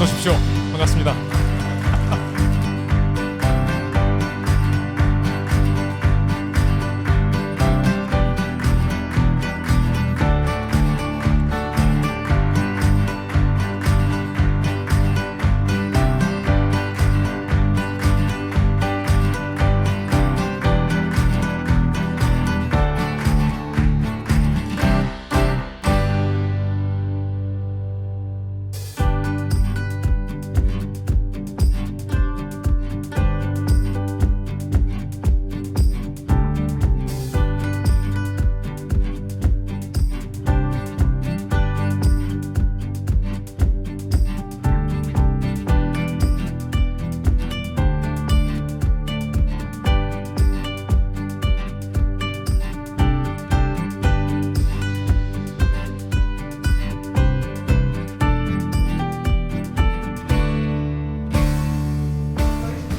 어서 오십시오. 반갑습니다.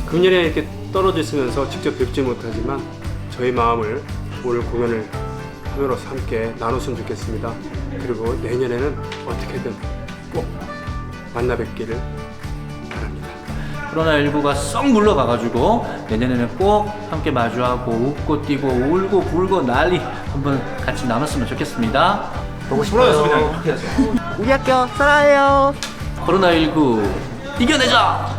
금년에 이렇게 떨어져 있으면서 직접 뵙지 못하지만 저희 마음을 오늘 공연을 함으로써 함께 나눴으면 좋겠습니다. 그리고 내년에는 어떻게든 꼭 만나 뵙기를 바랍니다. 코로나19가 썩 물러가가지고 내년에는 꼭 함께 마주하고 웃고 뛰고 울고 불고 난리 한번 같이 나눴으면 좋겠습니다. 보고 싶어요. 우리 학교 사랑해요. 코로나19 이겨내자.